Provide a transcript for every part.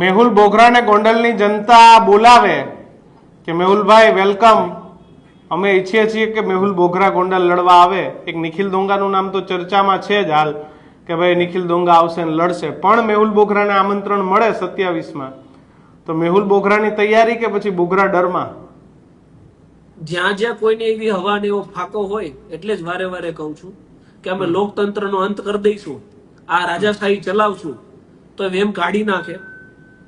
મેહુલ બોગરાને ગોંડલની જનતા બોલાવે કે મેહુલભાઈ વેલકમ. અમે ઈચ્છીએ છીએ કે મેહુલ બોગરા ગોંડલ લડવા આવે. એક નિખિલ દોંગાનું નામ તો ચર્ચામાં છે જ હાલ કે ભાઈ નિખિલ દોંગા આવશે ને લડશે. પણ મેહુલ બોગરાને આમંત્રણ મળે સત્યાવીસમાં. તો મેહુલ બોગરાની તૈયારી કે પછી બોગરા ડરમાં? જ્યાં જ્યાં કોઈને એવી હવા ને એવો ફાકો હોય એટલે જ વારે વારે કહું છું કે અમે લોકતંત્રનો અંત કરી દઈશું. આ રાજાશાહી ચલાવશું. તો એમ કાઢી નાખે.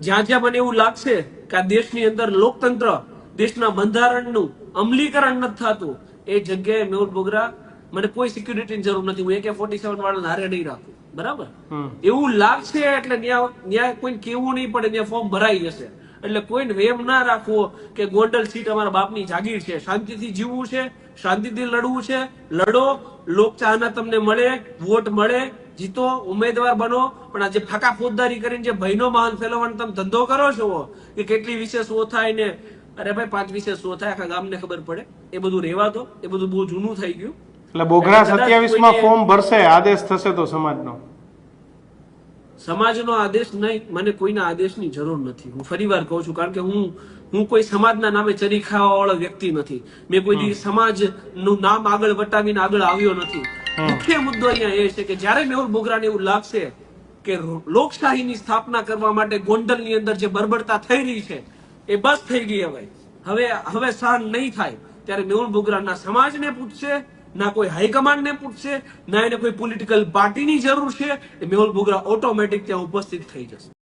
જ્યાં જ્યાં મને એવું લાગશે કે આ દેશની અંદર લોકતંત્ર દેશના બંધારણનું અમલીકરણ નથી થતું એ જગ્યાએ મેહુલ બોગરા મને કોઈ સિક્યુરિટીની જરૂર નથી હું AK ફોર્ટી સેવન વાળા હારે નહીં રાખું. બરાબર? એવું લાગશે એટલે ત્યાં ત્યાં કોઈને કેવું નહીં પડે ત્યાં ફોર્મ ભરાઈ જશે. એટલે કોઈને વેમ ના રાખવો કે ગોંડલ સીટ અમારા બાપની જાગીર છે. શાંતિથી જીવવું છે શાંતિથી લડવું છે. લડો લોકચાહના તમને મળે વોટ મળે જીતો ઉમેદવાર બનો પણ આ જે ફાકા ફોજદારી કરીને જે ભયનો માહોલ ફેલાવવાનો તમે ધંધો કરો છો કે કેટલી વિશે શું થાય ને? અરે ભાઈ પાંચ વિશે શું થાય? આખા ગામને ખબર પડે. એ બધું રહેવા દો. એ બધું બહુ જૂનું થઈ ગયું. એટલે બોગરા સત્યાવીસમાં ફોર્મ ભરશે આદેશ થશે તો સમાજનો. સમાજનો આદેશ નહીં મને કોઈના આદેશની જરૂર નથી. હું ફરીવાર કહું છું કારણ કે હું હું કોઈ સમાજના નામે ચરી ખાવા વાળો વ્યક્તિ નથી. મેં કોઈ સમાજ સમાજનું નામ આગળ વટાવીને આગળ આવ્યો નથી. મુખ્ય મુદ્દો અહીંયા એ છે કે જ્યારે મેહુલ બોગરાને એવું લાગશે કે લોકશાહીની સ્થાપના કરવા માટે ગોંડલની અંદર જે બરબરતા થઈ રહી છે, એ બસ થઈ ગઈ હવે. હવે હવે સહન નહીં થાય. ત્યારે મેહુલ બોગરાના સમાજને પૂછશે, ના કોઈ હાઈકમાન્ડને પૂછશે, ના એને કોઈ પોલિટિકલ પાર્ટીની જરૂર છે, એ મેહુલ બોગરા ઓટોમેટિક ત્યાં ઉપસ્થિત થઈ જશે.